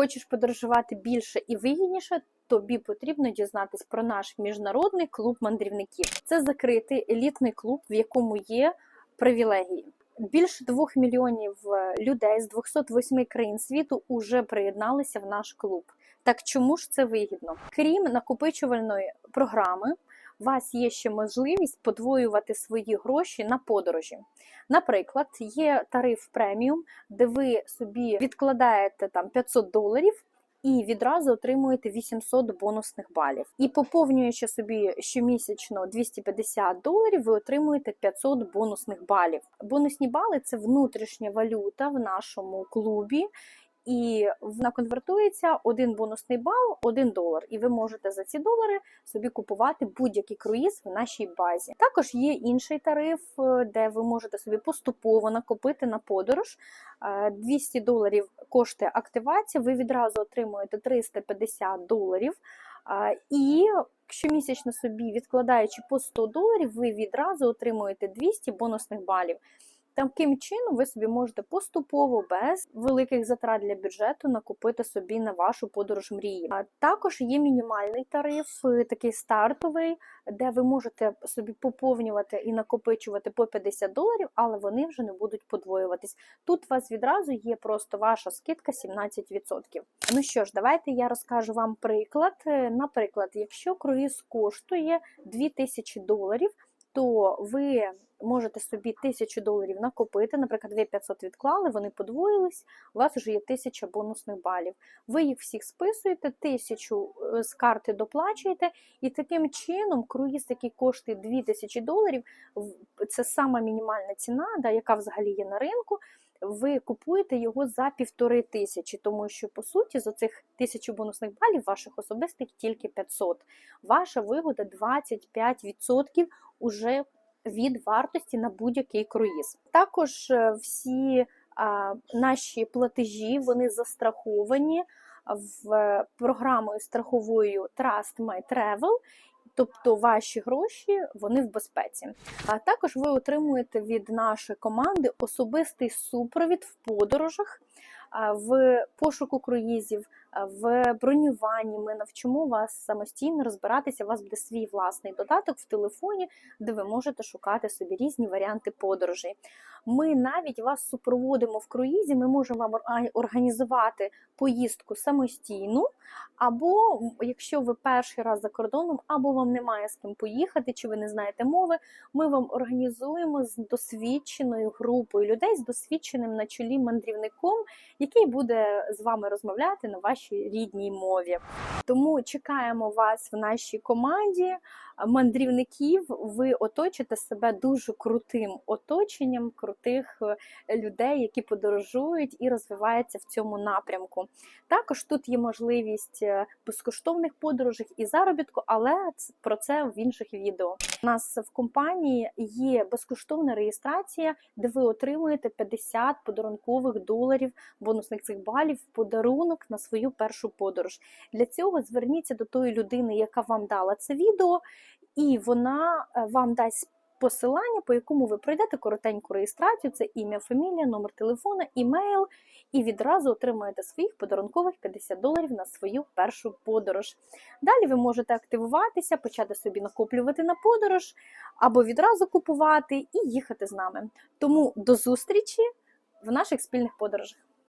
Хочеш подорожувати більше і вигідніше, тобі потрібно дізнатись про наш міжнародний клуб мандрівників. Це закритий елітний клуб, в якому є привілегії. Більше двох мільйонів е, людей з 208 країн світу уже приєдналися в наш клуб. Так чому ж це вигідно? Крім накопичувальної програми, у вас є ще можливість подвоювати свої гроші на подорожі. Наприклад, є тариф преміум, де ви собі відкладаєте там 500 доларів. І відразу отримуєте 800 бонусних балів. І поповнюючи собі щомісячно 250 доларів, ви отримуєте 500 бонусних балів. Бонусні бали це внутрішня валюта в нашому клубі. І вона конвертується один бонусний бал, один долар. І ви можете за ці долари собі купувати будь-який круїз в нашій базі. Також є інший тариф, е, де ви можете собі поступово накопити на подорож. Е, 200 доларів коштує активація. Ви відразу отримуєте 350 доларів. Е, І щомісячно собі відкладаючи по 100 доларів, ви відразу отримуєте 200 бонусних балів. Таким чином, ви собі можете поступово без великих затрат для бюджету накупити собі на вашу подорож мрії. А також є мінімальний тариф, е, такий стартовий, де ви можете собі поповнювати і накопичувати по 50 доларів, але вони вже не будуть подвоюватись. Тут у вас відразу є просто ваша скидка 17%. Ну що ж, давайте я розкажу вам приклад. Е, Наприклад, якщо круїз коштує 2000 доларів то ви можете собі 1000 доларів накопити. Наприклад, ви 500 відклали, вони подвоїлись, у вас вже є 1000 бонусних балів. Ви їх всіх списуєте, 1000 е, з карти доплачуєте, і таким чином круїз, який коштує 2000 доларів, це сама мінімальна ціна, да, яка взагалі є на ринку. Ви купуєте його за півтори тисячі, тому що по суті за цих тисячу бонусних балів ваших особистих тільки 500. Ваша вигода 25% уже від вартості на будь-який круїз. Також е, всі а, наші платежі вони застраховані в програмою страховою Trust My Travel. Тобто ваші гроші вони в безпеці. А також ви отримуєте від нашої команди особистий супровід в подорожах, в пошуку круїзів, в бронюванні. Ми навчимо вас самостійно розбиратися. У вас буде свій власний додаток в телефоні, де ви можете шукати собі різні варіанти подорожей. Ми навіть вас супроводимо в круїзі. Ми можемо вам організувати поїздку самостійну, або якщо ви перший раз за кордоном, або вам немає з ким поїхати, чи ви не знаєте мови, ми вам організуємо з досвідченою групою людей, з досвідченим на чолі мандрівником, який буде з вами розмовляти на вашій рідній мові. Тому чекаємо вас в нашій команді мандрівників. Ви оточите себе дуже крутим оточенням крутих е, людей, які подорожують і розвиваються в цьому напрямку. Також тут є можливість е, безкоштовних подорожей і заробітку, але про це в інших відео. У нас в компанії є безкоштовна реєстрація, де ви отримуєте 50 подарункових доларів бонусних цих балів в подарунок на свою першу подорож. Для цього зверніться до тої людини, яка вам дала це відео, і вона е, вам дасть. Посилання, по якому ви пройдете коротеньку реєстрацію, це ім'я, фамілія, номер телефона, імейл, і відразу отримаєте своїх подарункових 50 доларів на свою першу подорож. Далі ви можете активуватися, почати собі накоплювати на подорож, або відразу купувати і їхати з нами. Тому до зустрічі в наших спільних подорожах.